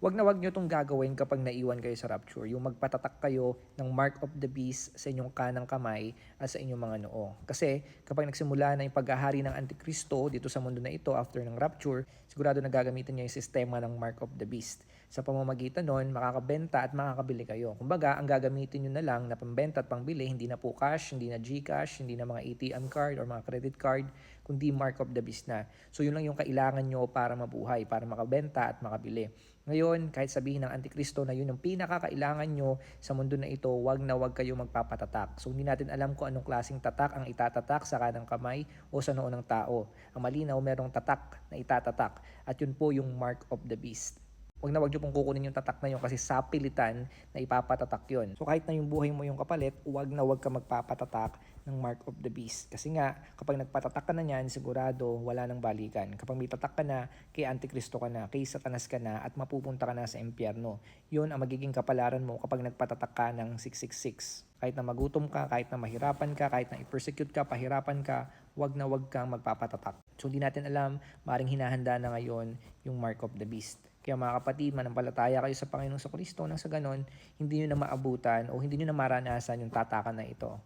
wag na wag nyo itong gagawin kapag naiwan kayo sa rapture. Yung magpatatak kayo ng mark of the beast sa inyong kanang kamay at sa inyong mga noo. Kasi kapag nagsimula na yung paghahari ng Antikristo dito sa mundo na ito after ng rapture, sigurado na gagamitin niya yung sistema ng mark of the beast. Sa pamamagitan nun, makakabenta at makakabili kayo. Kumbaga, ang gagamitin nyo na lang na pambenta at pangbili, hindi na po cash, hindi na Gcash, hindi na mga ATM card or mga credit card, kundi mark of the beast na. So yun lang yung kailangan nyo para mabuhay, para makabenta at makabili. Ngayon, kahit sabihin ng Antikristo na yun ang pinakakailangan nyo sa mundo na ito, wag na wag kayo magpapatatak. So hindi natin alam kung anong klaseng tatak ang itatatak sa kanang kamay o sa noo ng tao. Ang malinaw, merong tatak na itatatak at yun po yung mark of the beast. Huwag na wag nyo pong kukunin yung tatak na yun kasi sa pilitan na ipapatatak yun. So kahit na yung buhay mo yung kapalit, huwag na wag ka magpapatatak ng mark of the beast. Kasi nga, kapag nagpatatak ka na niyan, sigurado wala nang balikan. Kapag may tatak ka na, kay Antikristo ka na, kay Satanas ka na, at mapupunta ka na sa impyerno. Yun ang magiging kapalaran mo kapag nagpatatak ka ng 666. Kahit na magutom ka, kahit na mahirapan ka, kahit na i-persecute ka, pahirapan ka, wag na wag kang magpapatatak. So hindi natin alam, maring hinahanda na ngayon yung mark of the beast. Kaya mga kapatid, manampalataya kayo sa Panginoong Kristo nang sa ganon, hindi nyo na maabutan o hindi nyo na maranasan yung tatakan na ito.